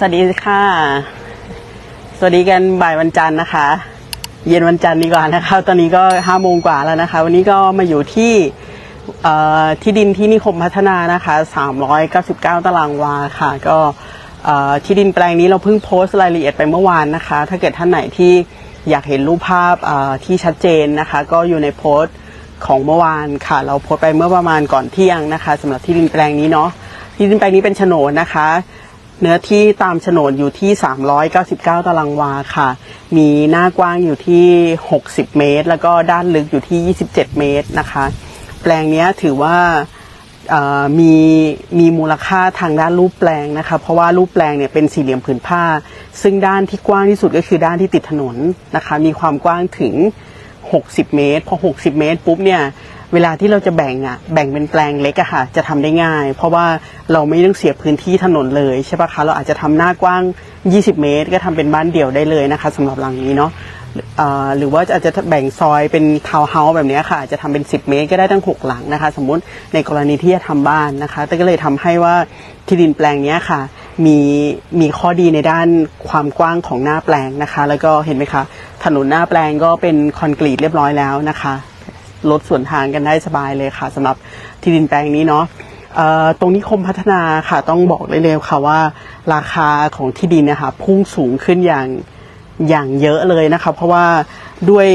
สวัสดีค่ะ สวัสดีกันบ่ายวันจันทร์นะคะ เย็นวันจันทร์ดีกว่านะคะ ตอนนี้ก็ห้าโมงกว่าแล้วนะคะ วันนี้ก็มาอยู่ที่ที่ดินที่นิคมพัฒนานะคะ399 ตารางวาค่ะ ก็ที่ดินแปลงนี้เราเพิ่งโพสต์รายละเอียดไปเมื่อวานนะคะ ถ้าเกิดท่านไหนที่อยากเห็นรูปภาพที่ชัดเจนนะคะ ก็อยู่ในโพสต์ของเมื่อวานค่ะ เราโพสต์ไปเมื่อประมาณก่อนเที่ยงนะคะสำหรับที่ดินแปลงนี้เนาะที่ดินแปลงนี้เป็นโฉนดนะคะ เนื้อที่ตามโฉนดอยู่ที่ 399 ตารางวาค่ะ มีหน้ากว้างอยู่ที่ 60 เมตร แล้วก็ด้านลึกอยู่ที่ 27 เมตรนะคะ แปลงนี้ถือว่ามีมีมูลค่าทางด้านรูปแปลงนะคะ เพราะว่ารูปแปลงเนี่ยเป็นสี่เหลี่ยมผืนผ้า ซึ่งด้านที่กว้างที่สุดก็คือด้านที่ติดถนนนะคะ มีความกว้างถึง 60 เมตร พอ 60 เมตรปุ๊บเนี่ย เวลาที่เราจะแบ่งอะแบ่งเป็นแปลงเล็กอะค่ะ จะทำได้ง่าย เพราะว่าเราไม่ต้องเสียพื้นที่ถนนเลยใช่ปะคะเราอาจจะทำหน้ากว้าง 20 เมตร ก็ทำเป็นบ้านเดี่ยวได้เลยนะคะสำหรับหลังนี้เนาะหรือว่าอาจจะแบ่งซอยเป็นทาวน์เฮาส์แบบนี้ค่ะอาจจะทำเป็น 10 เมตรก็ได้ตั้ง 6 หลังนะคะ สมมุติในกรณีที่จะทำบ้านนะคะแต่ก็เลยทำให้ว่าที่ดินแปลงนี้ค่ะ มีมีข้อดีในด้านความกว้างของหน้าแปลงนะคะ แล้วก็เห็นไหมคะถนนหน้าแปลงก็เป็นคอนกรีตเรียบร้อยแล้วนะคะ ลดส่วนทางกันได้สบายเลยค่ะสำหรับที่ดินแปลงนี้เนาะตรงนิคมพัฒนาค่ะต้องบอกเลยเลยค่ะว่า ราคาของที่ดินเนะคะพุ่งสูงขึ้นอย่างอย่างเยอะเลยนะคะเพราะว่าด้วย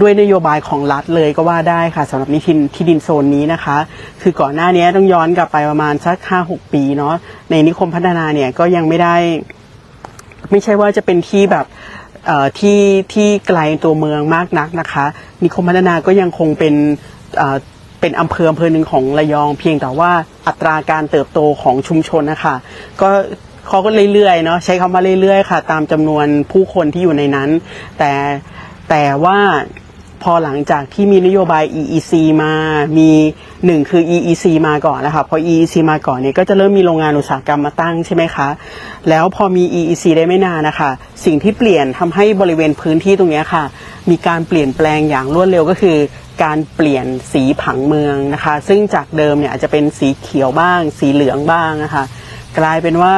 ด้วยนโยบายของรัฐเลยก็ว่าได้ค่ะสำหรับนิทินที่ดินโซนนี้นะคะ คือก่อนหน้านี้ต้องย้อนกลับไปประมาณสักห้าหกปีเนาะในนิคมพัฒนาเนี่ยก็ยังไม่ได้ ไม่ใช่ว่าจะเป็นที่แบบ ที่ที่ไกลตัวเมืองมากนักนะคะ นิคมพัฒนาก็ยังคงเป็นเป็นอำเภออำเภอหนึ่งของระยอง เพียงแต่ว่าอัตราการเติบโตของชุมชนนะคะก็เขาก็เรื่อยๆเนาะใช้คำว่าเรื่อยๆค่ะ ตามจำนวนผู้คนที่อยู่ในนั้น แต่แต่ว่า พอหลังจากที่มีนโยบาย EEC มามีหนึ่งคือ EEC มาก่อนนะคะพอ EEC มาก่อนเนี่ยก็จะเริ่มมีโรงงานอุตสาหกรรมมาตั้งใช่ไหมคะ แล้วพอมี EEC ได้ไม่นานนะคะ สิ่งที่เปลี่ยนทำให้บริเวณพื้นที่ตรงนี้ค่ะ มีการเปลี่ยนแปลงอย่างรวดเร็วก็คือการเปลี่ยนสีผังเมืองนะคะ ซึ่งจากเดิมเนี่ยอาจจะเป็นสีเขียวบ้าง สีเหลืองบ้างนะคะ กลายเป็นว่า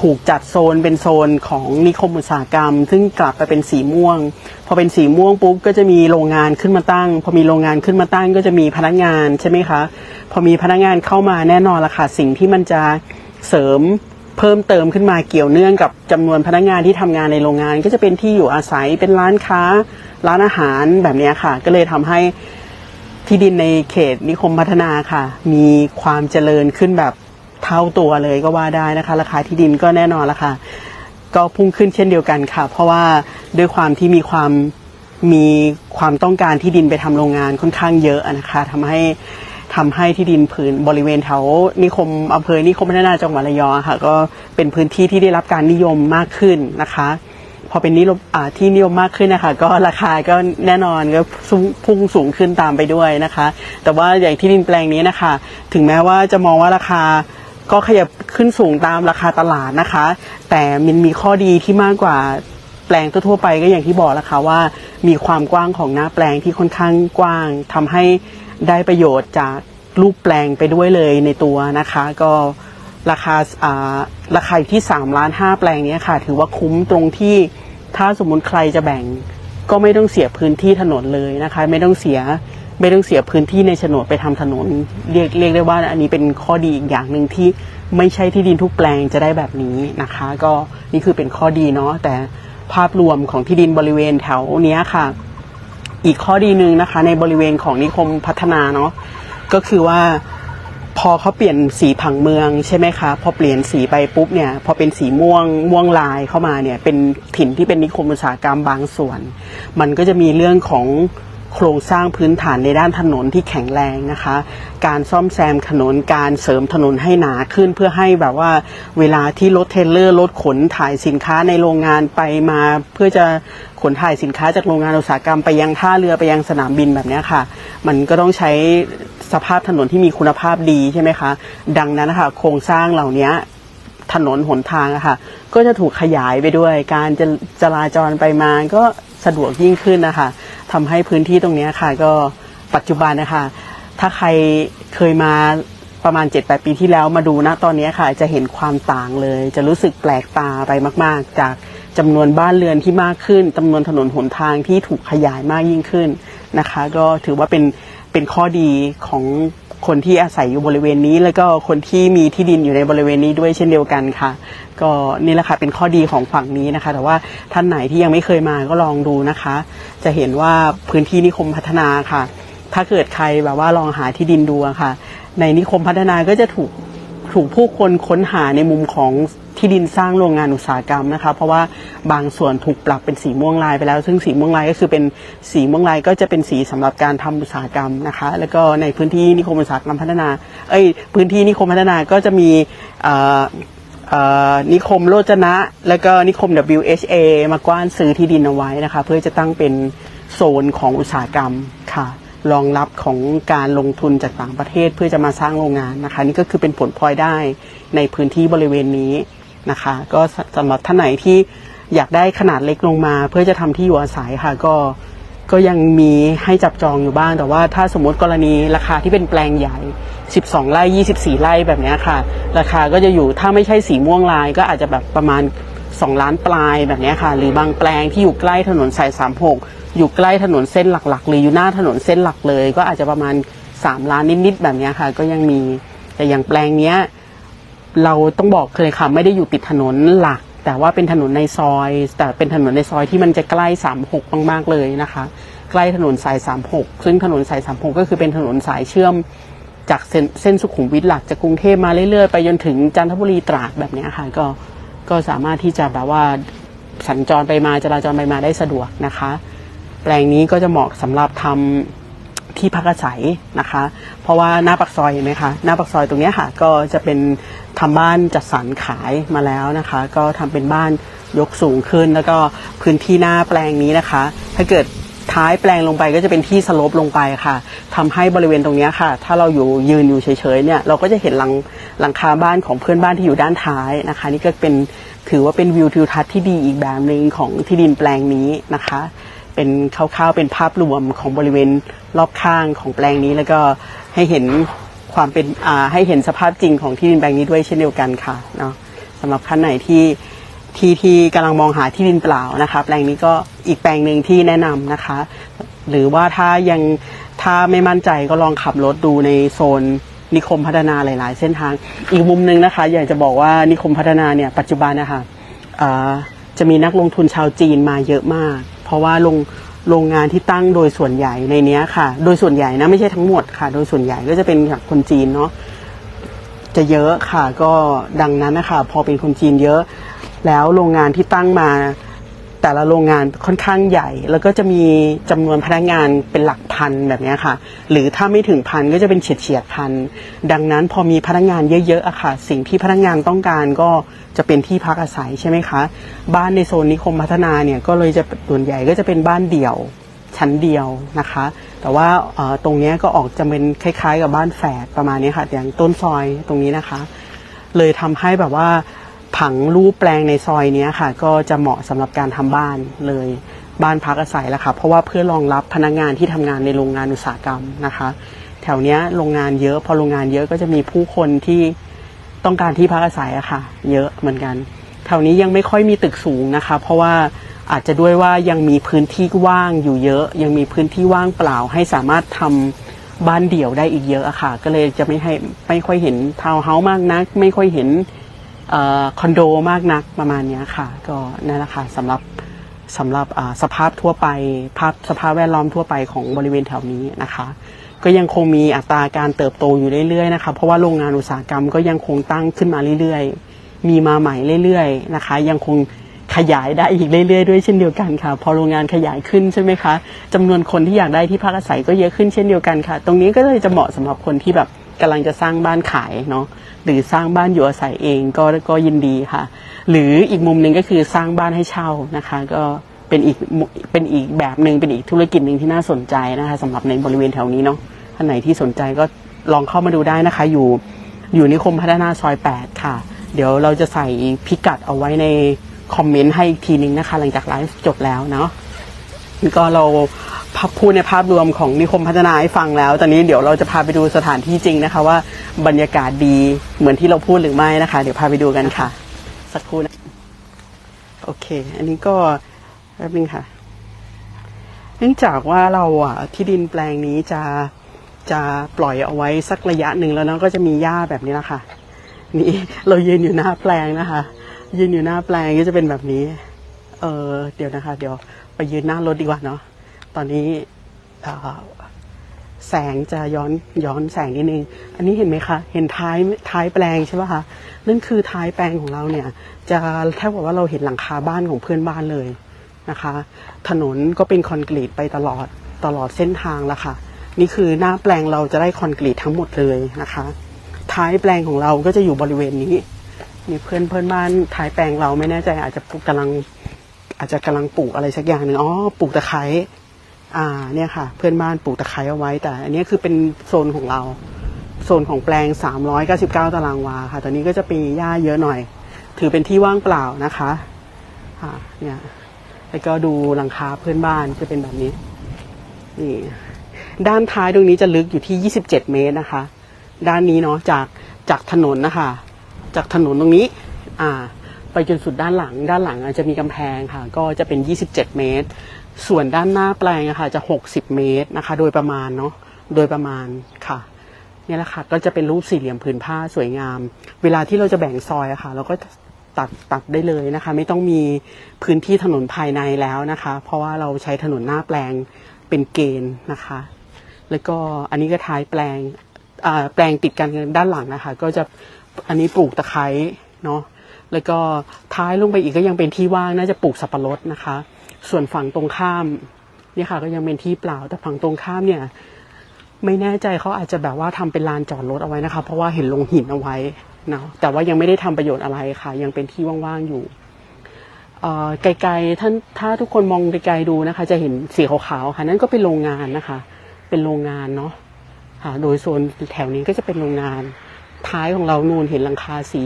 ถูกจัดโซนเป็นโซนของนิคมอุตสาหกรรม ซึ่งกลับไปเป็นสีม่วง พอเป็นสีม่วงปุ๊บก็จะมีโรงงานขึ้นมาตั้ง พอมีโรงงานขึ้นมาตั้ง ก็จะมีพนักงานใช่ไหมคะ พอมีพนักงานเข้ามาแน่นอนละค่ะสิ่งที่มันจะเสริมเพิ่มเติมขึ้นมาเกี่ยวเนื่องกับจำนวนพนักงานที่ทำงานในโรงงาน ก็จะเป็นที่อยู่อาศัยเป็นร้านค้า ร้านอาหารแบบนี้ค่ะ ก็เลยทำให้ที่ดินในเขตนิคมพัฒนาค่ะ มีความเจริญขึ้นแบบ เท่าตัวเลยก็ว่าได้นะคะ ราคาที่ดินก็แน่นอนละค่ะ ก็พุ่งขึ้นเช่นเดียวกันค่ะ เพราะว่าด้วยความที่มีความมีความต้องการที่ดินไปทำโรงงานค่อนข้างเยอะนะคะทำให้ทำให้ที่ดินผืนบริเวณแถวนิคมอำเภอนิคมพัฒนาจังหวัดระยองค่ะ ก็เป็นพื้นที่ที่ได้รับการนิยมมากขึ้นนะคะ พอเป็นนิยมที่นิยมมากขึ้นนะคะ ก็ราคาก็แน่นอนก็พุ่งสูงขึ้นตามไปด้วยนะคะ แต่ว่าอย่างที่ดินแปลงนี้นะคะ ถึงแม้ว่าจะมองว่าราคา ก็ขยับขึ้นสูงตามราคาตลาดนะคะ แต่มันมีข้อดีที่มากกว่าแปลงทั่วไปก็อย่างที่บอกแล้วค่ะว่ามีความกว้างของหน้าแปลงที่ค่อนข้างกว้างทำให้ได้ประโยชน์จากรูปแปลงไปด้วยเลยในตัวนะคะ ก็ราคาอ่าราคาอยู่ที่3ล้าน5แปลงนี้ค่ะ ถือว่าคุ้มตรงที่ถ้าสมมุติใครจะแบ่ง ก็ไม่ต้องเสียพื้นที่ถนนเลยนะคะ ไม่ต้องเสีย ไม่ต้องเสียพื้นที่ในโฉนดไปทำถนน เรียกเรียกได้ว่าอันนี้เป็นข้อดีอีกอย่างหนึ่งที่ไม่ใช่ที่ดินทุกแปลงจะได้แบบนี้นะคะ ก็นี่คือเป็นข้อดีเนาะแต่ภาพรวมของที่ดินบริเวณแถวเนี้ยค่ะ อีกข้อดีหนึ่งนะคะ ในบริเวณของนิคมพัฒนาเนาะก็คือว่าพอเขาเปลี่ยนสีผังเมืองใช่ไหมคะพอเปลี่ยนสีไปปุ๊บเนี่ยพอเป็นสีม่วงม่วงลายเข้ามาเนี่ยเป็นถิ่นที่เป็นนิคมอุตสาหกรรมบางส่วน มันก็จะมีเรื่องของ โครงสร้างพื้นฐานในด้านถนนที่แข็งแรงนะคะ การซ่อมแซมถนนการเสริมถนนให้หนาขึ้นเพื่อให้แบบว่าเวลาที่รถเทรลเลอร์รถขนถ่ายสินค้าในโรงงานไปมา เพื่อจะขนถ่ายสินค้าจากโรงงานอุตสาหกรรมไปยังท่าเรือไปยังสนามบินแบบนี้ค่ะ มันก็ต้องใช้สภาพถนนที่มีคุณภาพดีใช่ไหมคะ ดังนั้นนะคะโครงสร้างเหล่านี้ ถนนหนทางอะค่ะ ก็จะถูกขยายไปด้วย การจะจราจรไปมาก็สะดวกยิ่งขึ้นนะคะทำให้พื้นที่ตรงนี้ค่ะ ก็ปัจจุบันนะคะ ถ้าใครเคยมาประมาณ 7-8 ปีที่แล้วมาดูนะตอนนี้ค่ะ จะเห็นความต่างเลย จะรู้สึกแปลกตาไปมาก ๆ จากจำนวนบ้านเรือนที่มากขึ้นจำนวนถนนหนทางที่ถูกขยายมากยิ่งขึ้นนะคะ ก็ถือว่าเป็นเป็นข้อดีของ คนที่อาศัยอยู่บริเวณนี้ แล้วก็คนที่มีที่ดินอยู่ในบริเวณนี้ด้วยเช่นเดียวกันค่ะ ก็นี่แหละค่ะเป็นข้อดีของฝั่งนี้นะคะ แต่ว่าท่านไหนที่ยังไม่เคยมาก็ลองดูนะคะ จะเห็นว่าพื้นที่นิคมพัฒนาค่ะ ถ้าเกิดใครแบบว่าลองหาที่ดินดูะค่ะ ในนิคมพัฒนาก็จะถูกถูกผู้คนค้นหาในมุมของ ที่ดินสร้างโรงงานอุตสาหกรรมนะคะ เพราะว่าบางส่วนถูกปรับเป็นสีม่วงลายไปแล้ว ซึ่งสีม่วงลายก็คือเป็นสีม่วงลายก็จะเป็นสีสำหรับการทำอุตสาหกรรมนะคะ แล้วก็ในพื้นที่นิคมอุตสาหกรรมพัฒนา เอ้ยพื้นที่นิคมพัฒนาก็จะมีนิคมโลจนะ แล้วก็นิคม WHA มากว้านซื้อที่ดินเอาไว้นะคะ เพื่อจะตั้งเป็นโซนของอุตสาหกรรมค่ะรองรับของการลงทุนจากต่างประเทศเพื่อจะมาสร้างโรงงานนะคะ นี่ก็คือเป็นผลพลอยได้ในพื้นที่บริเวณนี้ นะคะ ก็สำหรับท่านไหนที่อยากได้ขนาดเล็กลงมา เพื่อจะทำที่อยู่อาศัยค่ะก็ก็ยังมีให้จับจองอยู่บ้าง แต่ว่าถ้าสมมติกรณีราคาที่เป็นแปลงใหญ่ 12 ไร่ 24 ไร่แบบนี้ค่ะ ราคาก็จะอยู่ถ้าไม่ใช่สีม่วงลาย ก็อาจจะแบบประมาณ 2 ล้านปลายแบบนี้ค่ะ หรือบางแปลงที่อยู่ใกล้ถนนสาย36 อยู่ใกล้ถนนเส้นหลักๆ หรืออยู่หน้าถนนเส้นหลักเลย ก็อาจจะประมาณ 3 ล้านนิดๆแบบนี้ค่ะ ก็ยังมีแต่อย่างแปลงเนี้ย เราต้องบอกเลยค่ะไม่ได้อยู่ติดถนนหลัก แต่ว่าเป็นถนนในซอย แต่เป็นถนนในซอยที่มันจะใกล้ 36 มากๆเลยนะคะ ใกล้ถนนสาย 36 ซึ่งถนนสาย 36 ก็คือเป็นถนนสายเชื่อมจากเส้นสุขุมวิทหลักจากกรุงเทพมาเรื่อยๆ ไปจนถึงจันทบุรีตราดแบบนี้ค่ะก็ก็สามารถที่จะแบบว่าสัญจรไปมาจราจรไปมาได้สะดวกนะคะ แปลงนี้ก็จะเหมาะสำหรับทำที่พักอาศัยนะคะ เพราะว่าหน้าปักซอยเห็นไหมคะหน้าปักซอยตรงนี้ค่ะ ก็จะเป็น ทำบ้านจัดสรรขายมาแล้วนะคะ ก็ทำเป็นบ้านยกสูงขึ้น แล้วก็พื้นที่หน้าแปลงนี้นะคะ ถ้าเกิดท้ายแปลงลงไปก็จะเป็นที่สโลปลงไปค่ะทำให้บริเวณตรงนี้ค่ะ ถ้าเราอยู่ยืนอยู่เฉยๆเนี่ยเราก็จะเห็นหลังหลังคาบ้านของเพื่อนบ้านที่อยู่ด้านท้ายนะคะ นี่ก็เป็นถือว่าเป็นวิวทิวทัศน์ที่ดีอีกแบบหนึ่งของที่ดินแปลงนี้นะคะ เป็นคร่าวๆเป็นภาพรวมของบริเวณรอบข้างของแปลงนี้แล้วก็ให้เห็น ความเป็นให้เห็นสภาพจริงของที่ดินแปลงนี้ด้วยเช่นเดียวกันค่ะเนาะสำหรับท่านไหนที่ที่ที่กำลังมองหาที่ดินเปล่านะคะแปลงนี้ก็อีกแปลงหนึ่งที่แนะนำนะคะ หรือว่าถ้ายังถ้าไม่มั่นใจก็ลองขับรถดูในโซนนิคมพัฒนาหลาย ๆ เส้นทาง อีกมุมหนึ่งนะคะ อยากจะบอกว่านิคมพัฒนาเนี่ยปัจจุบันนะคะจะมีนักลงทุนชาวจีนมาเยอะมาก เพราะว่าโรง โรงงานที่ตั้งโดยส่วนใหญ่ในเนี้ยค่ะ โดยส่วนใหญ่นะไม่ใช่ทั้งหมดค่ะ โดยส่วนใหญ่ก็จะเป็นจากคนจีนเนาะจะเยอะค่ะก็ดังนั้นนะคะพอเป็นคนจีนเยอะ แล้วโรงงานที่ตั้งมา แต่ละโรงงานค่อนข้างใหญ่ แล้วก็จะมีจำนวนพนักงานเป็นหลักพันแบบนี้ค่ะ หรือถ้าไม่ถึงพันก็จะเป็นเฉียดเฉียดพันดังนั้นพอมีพนักงานเยอะๆอะค่ะ สิ่งที่พนักงานต้องการก็จะเป็นที่พักอาศัยใช่ไหมคะ บ้านในโซนนิคมพัฒนาเนี่ยก็เลยจะส่วนใหญ่ก็จะเป็นบ้านเดี่ยวชั้นเดียวนะคะ แต่ว่าตรงนี้ก็ออกจะเป็นคล้ายๆ กับบ้านแฝดประมาณนี้ค่ะ อย่างต้นซอยตรงนี้นะคะ เลยทำให้แบบว่า ผังรูปแปลงในซอยเนี้ยค่ะ ก็จะเหมาะสำหรับการทำบ้านเลยบ้านพักอาศัยแล้วค่ะเพราะว่าเพื่อรองรับพนักงานที่ทำงานในโรงงานอุตสาหกรรมนะคะ แถวเนี้ยโรงงานเยอะ พอโรงงานเยอะก็จะมีผู้คนที่ต้องการที่พักอาศัยอะค่ะ เยอะเหมือนกันแถวนี้ยังไม่ค่อยมีตึกสูงนะคะ เพราะว่าอาจจะด้วยว่ายังมีพื้นที่ว่างอยู่เยอะ ยังมีพื้นที่ว่างเปล่า ให้สามารถทำบ้านเดี่ยวได้อีกเยอะอะค่ะ ก็เลยจะไม่ให้ไม่ค่อยเห็นทาวน์เฮาส์มากนัก ไม่ค่อยเห็น คอนโดมากนักประมาณนี้ค่ะ ก็นั่นแหละค่ะสำหรับสำหรับสภาพทั่วไปภาพสภาพแวดล้อมทั่วไปของบริเวณแถวนี้นะคะ ก็ยังคงมีอัตราการเติบโตอยู่เรื่อยๆนะคะเพราะว่าโรงงานอุตสาหกรรมก็ยังคงตั้งขึ้นมาเรื่อยๆ มีมาใหม่เรื่อยๆนะคะ ยังคงขยายได้อีกเรื่อยๆ ด้วยเช่นเดียวกันค่ะ พอโรงงานขยายขึ้นใช่ไหมคะจำนวนคนที่อยากได้ที่พักอาศัยก็เยอะขึ้นเช่นเดียวกันค่ะ ตรงนี้ก็เลยจะเหมาะสำหรับคนที่แบบ กำลังจะสร้างบ้านขายเนาะหรือสร้างบ้านอยู่อาศัยเองก็ก็ยินดีค่ะ หรืออีกมุมหนึ่งก็คือสร้างบ้านให้เช่านะคะ ก็เป็นอีกเป็นอีกแบบหนึ่งเป็นอีกธุรกิจหนึ่งที่น่าสนใจนะคะสำหรับในบริเวณแถวนี้เนาะท่านไหนที่สนใจก็ลองเข้ามาดูได้นะคะ อยู่อยู่นิคมพัฒนาซอย 8 ค่ะ เดี๋ยวเราจะใส่พิกัดเอาไว้ในคอมเมนต์ให้อีกทีนึงนะคะ หลังจากไลฟ์จบแล้วเนาะ ก็เราพูดในภาพรวมของนิคมพัฒนาให้ฟังแล้ว ตอนนี้เดี๋ยวเราจะพาไปดูสถานที่จริงนะคะ ว่าบรรยากาศดีเหมือนที่เราพูดหรือไม่นะคะ เดี๋ยวพาไปดูกันค่ะ สักครู่นะโอเค อันนี้ก็แป๊บนึงค่ะ เนื่องจากว่าเราอะที่ดินแปลงนี้จะจะปล่อยเอาไว้สักระยะหนึ่งแล้วเนาะก็จะมีหญ้าแบบนี้แหละค่ะ นี่เรายืนอยู่หน้าแปลงนะคะยืนอยู่หน้าแปลงก็จะเป็นแบบนี้ เออเดี๋ยวนะคะ เดี๋ยว ไปยืนหน้ารถดีกว่าเนาะตอนนี้แสงจะย้อนย้อนแสงนิดนึง อันนี้เห็นไหมคะ เห็นท้ายท้ายแปลงใช่ป่ะคะ นั่นคือท้ายแปลงของเราเนี่ย จะแทบกับว่าเราเห็นหลังคาบ้านของเพื่อนบ้านเลยนะคะ ถนนก็เป็นคอนกรีตไปตลอดตลอดเส้นทางละค่ะ นี่คือหน้าแปลงเราจะได้คอนกรีตทั้งหมดเลยนะคะ ท้ายแปลงของเราก็จะอยู่บริเวณนี้ มีเพื่อนเพื่อนบ้านท้ายแปลงเราไม่แน่ใจอาจจะกกำลัง อาจจะกำลังปลูกอะไรสักอย่างหนึ่งอ๋อปลูกตะไคร้อ่าเนี่ยค่ะ เพื่อนบ้านปลูกตะไคร้เอาไว้ แต่ อันนี้คือเป็นโซนของเราโซนของแปลง 399 ตารางวาค่ะ ตอนนี้ก็จะมีหญ้าเยอะหน่อย ถือเป็นที่ว่างเปล่านะคะค่ะเนี่ยแล้วก็ดูหลังคาเพื่อนบ้านจะเป็นแบบนี้นี่ด้านท้ายตรงนี้จะลึกอยู่ที่ 27 เมตรนะคะ ด้านนี้เนาะจากจากถนนนะคะ จากถนนตรงนี้ อ่า ไปจนสุดด้านหลัง ด้านหลังอาจจะมีกำแพงค่ะ ก็จะเป็น 27 เมตร ส่วนด้านหน้าแปลงอะค่ะ จะ 60 เมตรนะคะ โดยประมาณเนาะโดยประมาณค่ะเนี่ยแหละค่ะก็จะเป็นรูปสี่เหลี่ยมผืนผ้าสวยงาม เวลาที่เราจะแบ่งซอยอะค่ะ เราก็ตัดตัดได้เลยนะคะ ไม่ต้องมีพื้นที่ถนนภายในแล้วนะคะ เพราะว่าเราใช้ถนนหน้าแปลงเป็นเกณฑ์นะคะ แล้วก็อันนี้ก็ท้ายแปลงแปลงติดกันด้านหลังนะคะ ก็จะอันนี้ปลูกตะไคร้เนาะ แล้วก็ท้ายลงไปอีกก็ยังเป็นที่ว่างน่าจะปลูกสับปะรดนะคะ ส่วนฝั่งตรงข้ามเนี่ยค่ะก็ยังเป็นที่เปล่าแต่ฝั่งตรงข้ามเนี่ย ไม่แน่ใจเขาอาจจะแบบว่าทำเป็นลานจอดรถเอาไว้นะคะ เพราะว่าเห็นลงหินเอาไว้นะแต่ว่ายังไม่ได้ทำประโยชน์อะไรค่ะ ยังเป็นที่ว่างๆอยู่ไกลๆท่านถ้าทุกคนมองไกลๆดูนะคะ จะเห็นสีขาวๆค่ะนั่นก็เป็นโรงงานนะคะ เป็นโรงงานเนาะค่ะโดยโซนแถวนี้ก็จะเป็นโรงงาน ท้ายของเรานูนเห็นหลังคาสี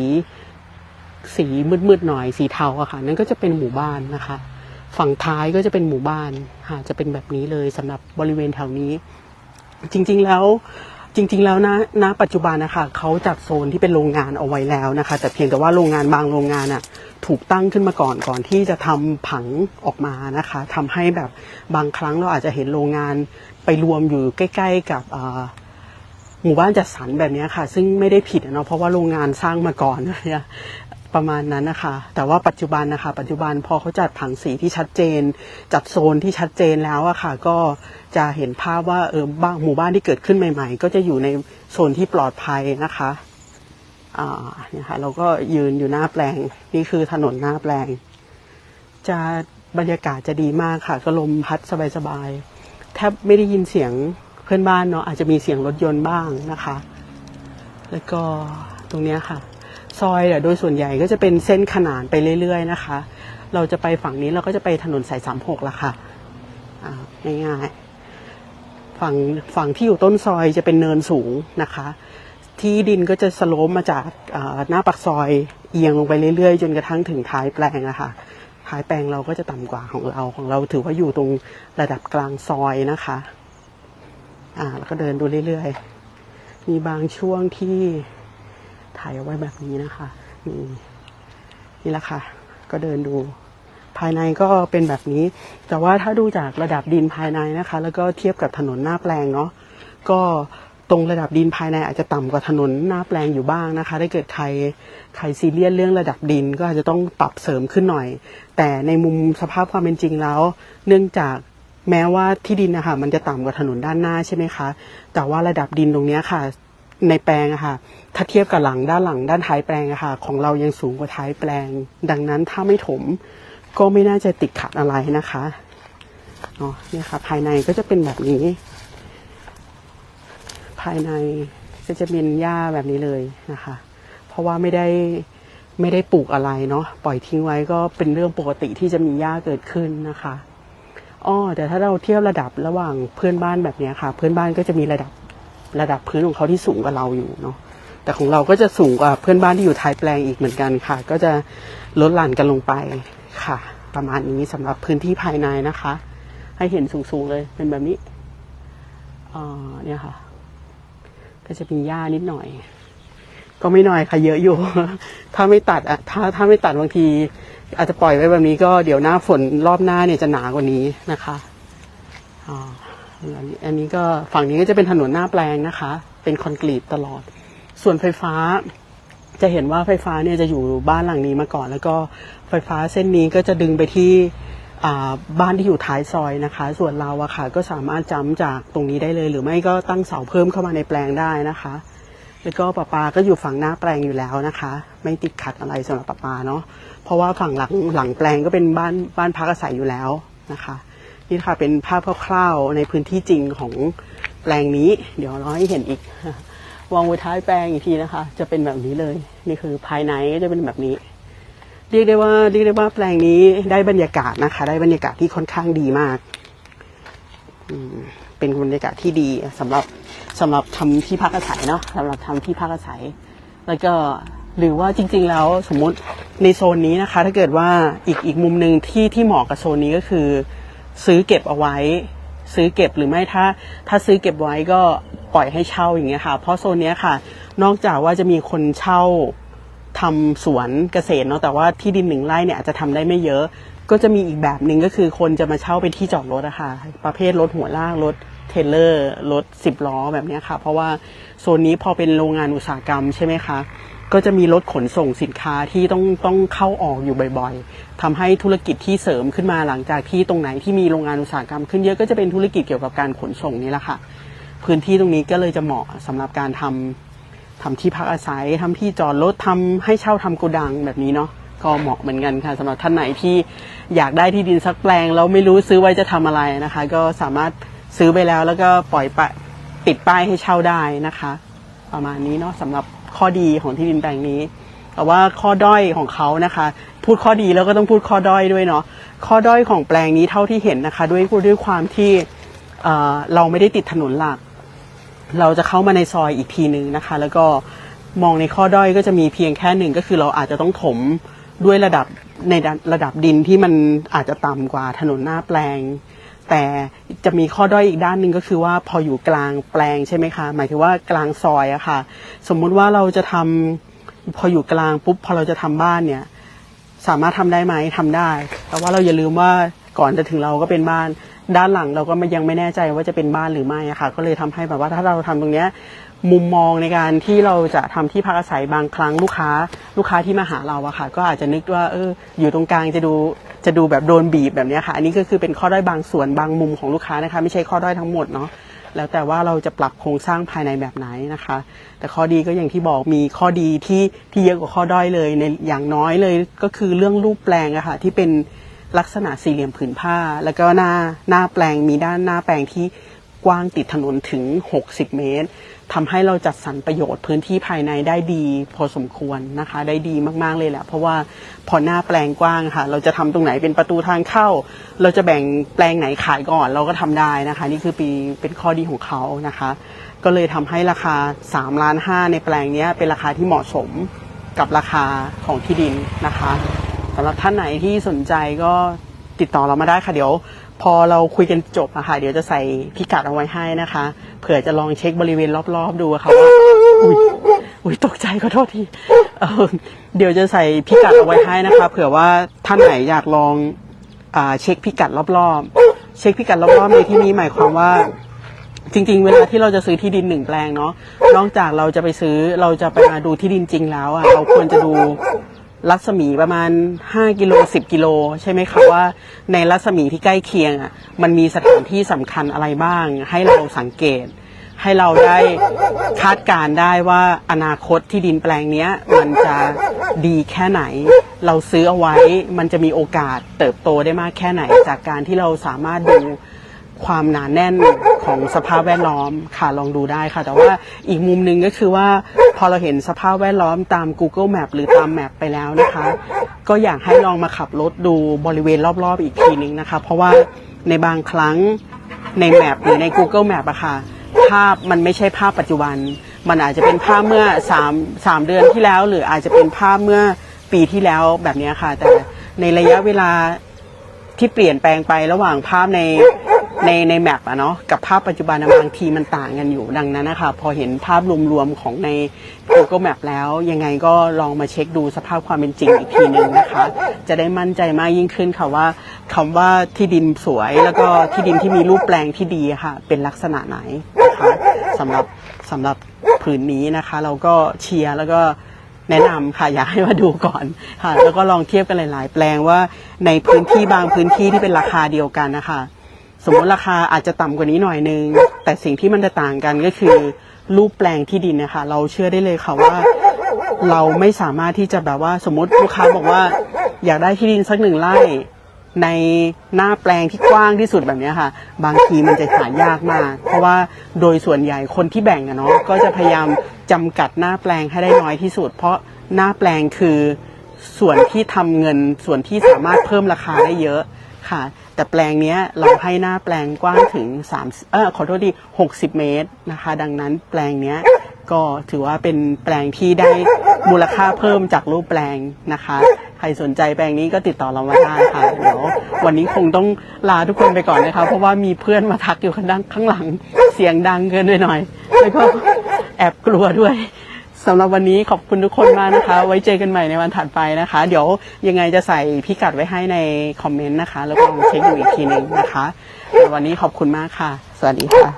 สีมืดๆหน่อยสีเทาอะค่ะ นั่นก็จะเป็นหมู่บ้านนะคะ ฝั่งท้ายก็จะเป็นหมู่บ้านค่ะจะเป็นแบบนี้เลยสำหรับบริเวณแถวนี้ จริงๆแล้วจริง ๆ แล้วนะณปัจจุบันนะคะเขาจัดโซนที่เป็นโรงงานเอาไว้แล้วนะคะ แต่เพียงแต่ว่าโรงงานบางโรงงานอะถูกตั้งขึ้นมาก่อนก่อนที่จะทำผังออกมานะคะทำให้แบบบางครั้งเราอาจจะเห็นโรงงานไปรวมอยู่ใกล้ ๆ กับหมู่บ้านจัดสรรแบบนี้ค่ะ ซึ่งไม่ได้ผิดเนาะเพราะว่าโรงงานสร้างมาก่อนเนี่ย ประมาณนั้นนะคะแต่ว่าปัจจุบันนะคะ ปัจจุบันพอเขาจัดผังสีที่ชัดเจน จัดโซนที่ชัดเจนแล้วอะค่ะ ก็จะเห็นภาพว่าเออบ้านหมู่บ้านที่เกิดขึ้นใหม่ ๆ ก็จะอยู่ในโซนที่ปลอดภัยนะคะอ่าเนี่ยค่ะเราก็ยืนอยู่หน้าแปลงนี่คือถนนหน้าแปลง จะบรรยากาศจะดีมากค่ะ ก็ลมพัดสบายๆแทบไม่ได้ยินเสียงเพื่อนบ้านเนาะอาจจะมีเสียงรถยนต์บ้างนะคะ แล้วก็ตรงเนี้ยค่ะ ซอยเนี่ยโดยส่วนใหญ่ก็จะเป็นเส้นขนานไปเรื่อยๆนะคะ เราจะไปฝั่งนี้เราก็จะไปถนนสายสามหกละค่ะอ่าง่ายๆฝั่งฝั่งที่อยู่ต้นซอยจะเป็นเนินสูงนะคะ ที่ดินก็จะสโลมมาจากหน้าปากซอยเอียงลงไปเรื่อยๆ จนกระทั่งถึงท้ายแปลงอะค่ะท้ายแปลงเราก็จะต่ำกว่าของเราของเราถือว่าอยู่ตรงระดับกลางซอยนะคะ อ่า แล้วก็เดินดูเรื่อยๆ มีบางช่วงที่ ถ่ายเอาไว้แบบนี้นะคะ นี่นี่แหละค่ะ ก็เดินดู ภายในก็เป็นแบบนี้ แต่ว่าถ้าดูจากระดับดินภายในนะคะ แล้วก็เทียบกับถนนหน้าแปลงเนาะก็ตรงระดับดินภายในอาจจะต่ำกว่าถนนหน้าแปลงอยู่บ้างนะคะ ถ้าเกิดใครใครซีเรียสเรื่องระดับดินก็อาจจะต้องปรับเสริมขึ้นหน่อย แต่ในมุมสภาพความเป็นจริงแล้ว เนื่องจากแม้ว่าที่ดินนะคะมันจะต่ำกว่าถนนด้านหน้าใช่ไหมคะ แต่ว่าระดับดินตรงนี้ค่ะ ในแปลงอะค่ะ ถ้าเทียบกับหลังด้านหลังด้านท้ายแปลงอะค่ะ ของเรายังสูงกว่าท้ายแปลง ดังนั้นถ้าไม่ถมก็ไม่น่าจะติดขัดอะไรนะคะเนาะเนี่ยค่ะ ภายในก็จะเป็นแบบนี้ ภายในก็จะเป็นหญ้าแบบนี้เลยนะคะ เพราะว่าไม่ได้ไม่ได้ปลูกอะไรเนาะปล่อยทิ้งไว้ก็เป็นเรื่องปกติที่จะมีหญ้าเกิดขึ้นนะคะอ้อแต่ถ้าเราเทียบระดับระหว่างเพื่อนบ้านแบบนี้ค่ะ เพื่อนบ้านก็จะมีระดับ ระดับพื้นของเขาที่สูงกว่าเราอยู่เนาะแต่ของเราก็จะสูงกว่าเพื่อนบ้านที่อยู่ท้ายแปลงอีกเหมือนกันค่ะ ก็จะลดหลั่นกันลงไปค่ะ ประมาณนี้สำหรับพื้นที่ภายในนะคะ ให้เห็นสูงๆเลยเป็นแบบนี้เนี่ยค่ะ ก็จะมีหญ้านิดหน่อย ก็ไม่น้อยค่ะ เยอะอยู่ ถ้าไม่ตัดอะถ้าถ้าไม่ตัดบางที อาจจะปล่อยไว้แบบนี้ก็เดี๋ยวหน้าฝนรอบหน้าเนี่ยจะหนากว่านี้นะคะอ่า อันนี้อันนี้ก็ฝั่งนี้ก็จะเป็นถนนหน้าแปลงนะคะ เป็นคอนกรีตตลอด ส่วนไฟฟ้าจะเห็นว่าไฟฟ้าเนี่ยจะอยู่บ้านหลังนี้มาก่อน แล้วก็ไฟฟ้าเส้นนี้ก็จะดึงไปที่บ้านที่อยู่ท้ายซอยนะคะ ส่วนเราอะค่ะก็สามารถจำจากตรงนี้ได้เลย หรือไม่ก็ตั้งเสาเพิ่มเข้ามาในแปลงได้นะคะ แล้วก็ประปาก็อยู่ฝั่งหน้าแปลงอยู่แล้วนะคะ ไม่ติดขัดอะไรสำหรับประปาเนาะเพราะว่าฝั่งหลังหลังแปลงก็เป็นบ้านบ้านพักอาศัยอยู่แล้วนะคะ นี่ค่ะเป็นภาพคร่าวๆในพื้นที่จริงของแปลงนี้ เดี๋ยวเราให้เห็นอีกวางไว้ท้ายแปลงอีกทีนะคะ จะเป็นแบบนี้เลย นี่คือภายในก็จะเป็นแบบนี้ เรียกได้ว่าเรียกได้ว่าแปลงนี้ได้บรรยากาศนะคะ ได้บรรยากาศที่ค่อนข้างดีมากเป็นบรรยากาศที่ดีสำหรับสำหรับทำที่พักอาศัยเนาะสำหรับทำที่พักอาศัย แล้วก็หรือว่าจริง ๆ แล้วสมมุติในโซนนี้นะคะ ถ้าเกิดว่าอีกอีกมุมหนึ่งที่ที่เหมาะกับโซนนี้ก็คือ ซื้อเก็บเอาไว้ ซื้อเก็บหรือไม่ถ้า ถ้าซื้อเก็บไว้ก็ปล่อยให้เช่าอย่างเงี้ยค่ะ เพราะโซนเนี้ยค่ะ นอกจากว่าจะมีคนเช่าทำสวนเกษตรเนาะแต่ว่าที่ดินหนึ่งไร่เนี่ยอาจจะทำได้ไม่เยอะ ก็จะมีอีกแบบหนึ่งก็คือคนจะมาเช่าเป็นที่จอดรถอะค่ะประเภทรถหัวลากรถเทรลเลอร์รถสิบล้อแบบเนี้ยค่ะ เพราะว่าโซนนี้พอเป็นโรงงานอุตสาหกรรมใช่ไหมคะ ก็จะมีรถขนส่งสินค้าที่ต้องต้องเข้าออกอยู่บ่อยๆทำให้ธุรกิจที่เสริมขึ้นมาหลังจากที่ตรงไหนที่มีโรงงานอุตสาหกรรมขึ้นเยอะก็จะเป็นธุรกิจเกี่ยวกับการขนส่งนี่แหละค่ะ พื้นที่ตรงนี้ก็เลยจะเหมาะสำหรับการทำทำที่พักอาศัยทำที่จอดรถทำให้เช่าทำโกดังแบบนี้เนาะก็เหมาะเหมือนกันค่ะสำหรับท่านไหนที่อยากได้ที่ดินสักแปลงแล้วไม่รู้ซื้อไว้จะทำอะไรนะคะ ก็สามารถซื้อไปแล้วแล้วก็ปล่อยปะติดป้ายให้เช่าได้นะคะ ประมาณนี้เนาะสำหรับ ข้อดีของที่ดินแปลงนี้ แต่ว่าข้อด้อยของเขานะคะ พูดข้อดีแล้วก็ต้องพูดข้อด้อยด้วยเนาะข้อด้อยของแปลงนี้เท่าที่เห็นนะคะ ด้วยด้วยความที่เอ่อเราไม่ได้ติดถนนหลัก เราจะเข้ามาในซอยอีกทีนึงนะคะ แล้วก็มองในข้อด้อยก็จะมีเพียงแค่หนึ่งก็คือเราอาจจะต้องถมด้วยระดับในระดับดินที่มันอาจจะต่ำกว่าถนนหน้าแปลง แต่จะมีข้อด้อยอีกด้านหนึ่งก็คือว่าพออยู่กลางแปลงใช่ไหมคะ หมายถึงว่ากลางซอยอะค่ะ สมมุติว่าเราจะทำพออยู่กลางปุ๊บพอเราจะทำบ้านเนี่ย สามารถทำได้ไหมทำได้ แต่ว่าเราอย่าลืมว่าก่อนจะถึงเราก็เป็นบ้าน ด้านหลังเราก็ยังไม่แน่ใจว่าจะเป็นบ้านหรือไม่อะค่ะ ก็เลยทำให้แบบว่าถ้าเราทำตรงเนี้ยมุมมองในการที่เราจะทำที่พักอาศัยบางครั้งลูกค้า ลูกค้าที่มาหาเราอะค่ะ ก็อาจจะนึกว่าเอออยู่ตรงกลางจะดู จะดูแบบโดนบีบแบบนี้ค่ะอันนี้ก็คือเป็นข้อด้อยบางส่วนบางมุมของลูกค้านะคะ ไม่ใช่ข้อด้อยทั้งหมดเนาะแล้วแต่ว่าเราจะปรับโครงสร้างภายในแบบไหนนะคะ แต่ข้อดีก็อย่างที่บอกมีข้อดีที่ที่เยอะกว่าข้อด้อยเลยในอย่างน้อยเลยก็คือเรื่องรูปแปลงอะค่ะที่เป็นลักษณะสี่เหลี่ยมผืนผ้า แล้วก็หน้าหน้าแปลงมีด้านหน้าแปลงที่ กว้างติดถนนถึง 60 เมตรทำให้เราจัดสรรประโยชน์พื้นที่ภายในได้ดี พอสมควรนะคะ ได้ดีมากๆเลยแหละเพราะว่าพอหน้าแปลงกว้างค่ะ เราจะทำตรงไหนเป็นประตูทางเข้า เราจะแบ่งแปลงไหนขายก่อน เราก็ทำได้นะคะ นี่คือปีเป็นข้อดีของเขานะคะ ก็เลยทำให้ราคา3ล้าน5ในแปลงนี้เป็นราคาที่เหมาะสมกับราคาของที่ดินนะคะสำหรับท่านไหนที่สนใจก็ติดต่อเรามาได้ค่ะเดี๋ยว พอเราคุยกันจบอะค่ะ เดี๋ยวจะใส่พิกัดเอาไว้ให้นะคะ เผื่อจะลองเช็คบริเวณรอบๆดูอะค่ะว่าอุ้ยอุ้ยตกใจขอโทษทีเเดี๋ยวจะใส่พิกัดเอาไว้ให้นะคะ เผื่อว่าท่านไหนอยากลองอเช็คพิกัดรอบๆ เช็คพิกัดรอบๆในที่นี้หมายความว่า จริง ๆ เวลาที่เราจะซื้อที่ดินหนึ่งแปลงเนาะนอกจากเราจะไปซื้อเราจะไปมาดูที่ดินจริงแล้วอะเราควรจะดู รัศมีประมาณ 5 กิโล 10 กิโล ใช่ไหมคะว่า ในรัศมีที่ใกล้เคียงอะมันมีสถานที่สำคัญอะไรบ้าง ให้เราสังเกต ให้เราได้คาดการณ์ได้ว่าอนาคตที่ดินแปลงเนี้ย มันจะดีแค่ไหน เราซื้อเอาไว้มันจะมีโอกาสเติบโตได้มากแค่ไหน จากการที่เราสามารถดู ความหนาแน่นของสภาพแวดล้อมค่ะลองดูได้ค่ะ แต่ว่าอีกมุมหนึ่งก็คือว่าพอเราเห็นสภาพแวดล้อมตาม Google Map หรือตามแมปไปแล้วนะคะ ก็อยากให้ลองมาขับรถดูบริเวณรอบๆ อีกทีนึงนะคะ เพราะว่าในบางครั้งในแมปหรือใน Google Map อะค่ะ ภาพมันไม่ใช่ภาพปัจจุบัน มันอาจจะเป็นภาพเมื่อ3 3เดือนที่แล้ว หรืออาจจะเป็นภาพเมื่อปีที่แล้วแบบนี้ค่ะ แต่ในระยะเวลาที่เปลี่ยนแปลงไประหว่างภาพใน ในในแมปอะเนาะกับภาพปัจจุบันอะบางทีมันต่างกันอยู่ดังนั้นนะคะพอเห็นภาพรวมๆของใน Google Map แล้ว ยังไงก็ลองมาเช็คดูสภาพความเป็นจริงอีกทีหนึ่งนะคะ จะได้มั่นใจมากยิ่งขึ้นค่ะว่าคำว่าที่ดินสวย แล้วก็ที่ดินที่มีรูปแปลงที่ดีค่ะ เป็นลักษณะไหนนะคะสำหรับสำหรับผืนนี้นะคะ เราก็เชียร์แล้วก็แนะนำค่ะอยากให้มาดูก่อนค่ะ แล้วก็ลองเทียบกันหลาย ๆ แปลงว่าในพื้นที่บางพื้นที่ที่เป็นราคาเดียวกันนะคะ สมมติราคาอาจจะต่ำกว่านี้หน่อยนึง แต่สิ่งที่มันจะต่างกันก็คือ รูปแปลงที่ดินนะคะ เราเชื่อได้เลยค่ะว่า เราไม่สามารถที่จะแบบว่าสมมติลูกค้าบอกว่า อยากได้ที่ดินสักหนึ่งไร่ ในหน้าแปลงที่กว้างที่สุดแบบเนี้ยค่ะ บางทีมันจะหายากมาก เพราะว่าโดยส่วนใหญ่คนที่แบ่งอะเนาะก็จะพยายามจำกัดหน้าแปลงให้ได้น้อยที่สุด เพราะหน้าแปลงคือส่วนที่ทำเงินส่วนที่สามารถเพิ่มราคาได้เยอะค่ะ แต่แปลงนี้เราให้หน้าแปลงกว้างถึง3เออขอโทษดี 60 เมตรนะคะ ดังนั้นแปลงนี้ก็ถือว่าเป็นแปลงที่ได้มูลค่าเพิ่มจากรูปแปลงนะคะ ใครสนใจแปลงนี้ก็ติดต่อเรามาได้ค่ะเดี๋ยววันนี้คงต้องลาทุกคนไปก่อนนะคะ เพราะว่ามีเพื่อนมาทักอยู่ข้างด้านข้างหลัง เสียงดังเกินไปหน่อย แล้วก็แอบกลัวด้วย สำหรับวันนี้ขอบคุณทุกคนมากนะคะ ไว้เจอกันใหม่ในวันถัดไปนะคะ เดี๋ยวยังไงจะใส่พิกัดไว้ให้ในคอมเมนต์นะคะ แล้วก็ลองเช็คดูอีกทีหนึ่งนะคะวันนี้ขอบคุณมากค่ะ สวัสดีค่ะ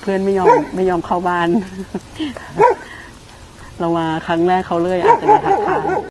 เพื่อนไม่ยอมไม่ยอมเข้าบ้าน เรามาครั้งแรกเขาเลยอาจจะมาทักทาย